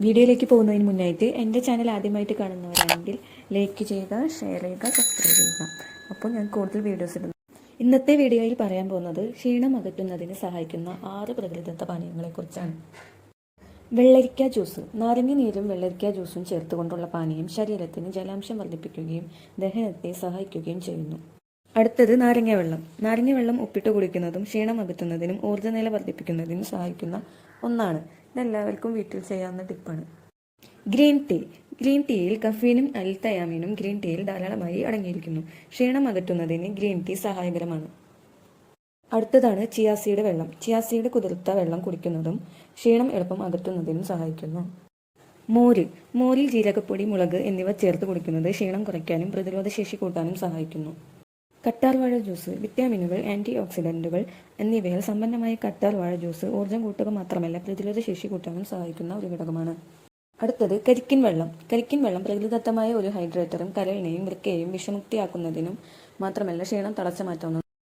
വീഡിയോയിലേക്ക് പോകുന്നതിന് മുന്നായിട്ട് എന്റെ ചാനൽ ആദ്യമായിട്ട് കാണുന്നവരാണെങ്കിൽ ലൈക്ക് ചെയ്യുക ഷെയർ ചെയ്യുക സബ്സ്ക്രൈബ് ചെയ്യുക. അപ്പോൾ ഞാൻ കൂടുതൽ വീഡിയോസ് ഇടുന്നു. ഇന്നത്തെ വീഡിയോയിൽ പറയാൻ പോകുന്നത് ക്ഷീണം അകറ്റുന്നതിന് സഹായിക്കുന്ന ആറ് പ്രകൃതിദത്ത പാനീയങ്ങളെക്കുറിച്ചാണ്. വെള്ളരിക്ക ജ്യൂസ് നാരങ്ങ നീരും വെള്ളരിക്ക ജ്യൂസും ചേർത്തുകൊണ്ടുള്ള പാനീയം ശരീരത്തിന് ജലാംശം വർദ്ധിപ്പിക്കുകയും ദഹനത്തെ സഹായിക്കുകയും ചെയ്യുന്നു. അടുത്തത് നാരങ്ങ വെള്ളം. നാരങ്ങ വെള്ളം ഉപ്പിട്ട് കുടിക്കുന്നതും ക്ഷീണം അകറ്റുന്നതിനും ഊർജനില വർദ്ധിപ്പിക്കുന്നതിനും സഹായിക്കുന്ന ഒന്നാണ്. ഇതെല്ലാവർക്കും വീട്ടിൽ ചെയ്യാവുന്ന ടിപ്പാണ്. Green tea. ഗ്രീൻ ടീയിൽ കഫീനും അൽത്തയാമിനും ഗ്രീൻ ടീയിൽ ധാരാളമായി അടങ്ങിയിരിക്കുന്നു. ക്ഷീണം അകറ്റുന്നതിന് ഗ്രീൻ ടീ സഹായകരമാണ്. അടുത്തതാണ് ചിയാസിയുടെ വെള്ളം. ചിയാസിയുടെ കുതിർത്ത വെള്ളം കുടിക്കുന്നതും ക്ഷീണം എളുപ്പം അകറ്റുന്നതിനും സഹായിക്കുന്നു. മോര്. മോരിൽ ജീരകപ്പൊടി മുളക് എന്നിവ ചേർത്ത് കുടിക്കുന്നത് ക്ഷീണം കുറയ്ക്കാനും പ്രതിരോധശേഷി കൂട്ടാനും സഹായിക്കുന്നു. കറ്റാർവാഴ ജ്യൂസ് വിറ്റാമിനുകൾ ആന്റി ഓക്സിഡന്റുകൾ എന്നിവയാൽ സമ്പന്നമായ കറ്റാർവാഴ ജ്യൂസ് ഊർജം കൂട്ടുക മാത്രമല്ല പ്രതിരോധ ശേഷി കൂട്ടാനും സഹായിക്കുന്ന ഒരു ഘടകമാണ്. അടുത്തത് കരിക്കിൻ വെള്ളം. കരിക്കിൻ വെള്ളം പ്രകൃതിദത്തമായ ഒരു ഹൈഡ്രേറ്ററും കരളിനെയും വൃക്കയെയും വിഷമുക്തിയാക്കുന്നതിനും മാത്രമല്ല ക്ഷീണം തളച്ചു മാറ്റാവുന്ന